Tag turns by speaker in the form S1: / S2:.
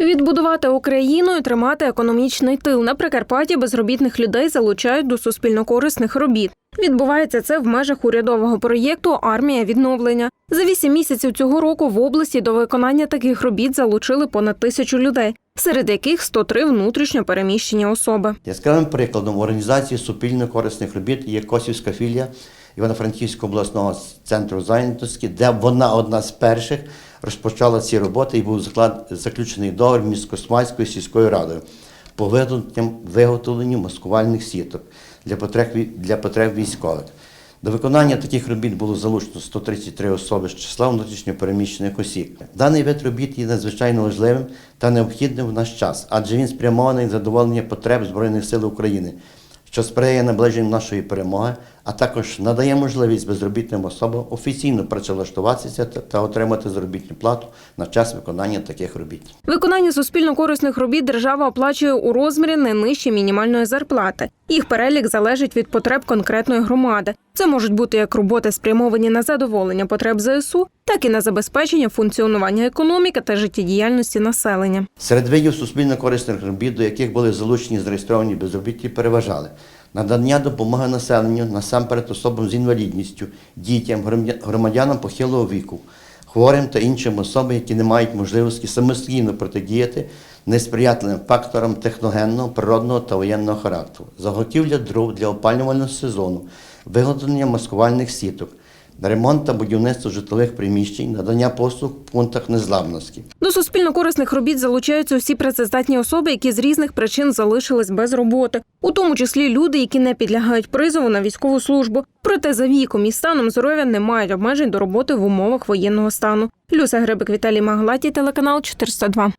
S1: Відбудувати Україну і тримати економічний тил на Прикарпатті безробітних людей залучають до суспільно-корисних робіт. Відбувається це в межах урядового проєкту Армія відновлення. За вісім місяців цього року в області до виконання таких робіт залучили понад тисячу людей, серед яких 103 внутрішньо переміщені особи.
S2: Яскравим прикладом організації суспільно-корисних робіт є Косівська філія Івано-Франківського обласного центру зайнятості, де вона одна з перших розпочала ці роботи і був заклад, заключений договір між Космальською сільською радою по виготовленню маскувальних сіток для потреб, для потреб військових. До виконання таких робіт було залучено 133 особи з числа внутрішньопереміщених осіб. Даний вид робіт є надзвичайно важливим та необхідним в наш час, адже він спрямований на задоволення потреб Збройних сил України, що сприяє наближенню нашої перемоги, а також надає можливість безробітним особам офіційно працевлаштуватися та, отримати заробітну плату на час виконання таких робіт.
S1: Виконання суспільно-корисних робіт держава оплачує у розмірі не нижче мінімальної зарплати. Їх перелік залежить від потреб конкретної громади. Це можуть бути як роботи спрямовані на задоволення потреб ЗСУ, так і на забезпечення функціонування економіки та життєдіяльності населення.
S2: Серед видів суспільно-корисних робіт, до яких були залучені зареєстровані безробітні, переважали надання допомоги населенню, насамперед особам з інвалідністю, дітям, громадянам похилого віку, хворим та іншим особам, які не мають можливості самостійно протидіяти несприятливим факторам техногенного, природного та воєнного характеру, заготівля дров для опалювального сезону, виготовлення маскувальних сіток, ремонт та будівництво житлових приміщень, надання послуг в пунктах незламності.
S1: До суспільно-корисних робіт залучаються усі працездатні особи, які з різних причин залишились без роботи, у тому числі люди, які не підлягають призову на військову службу. Проте за віком і станом здоров'я не мають обмежень до роботи в умовах воєнного стану. Люся Грибик, Віталій Маглаті, телеканал 402.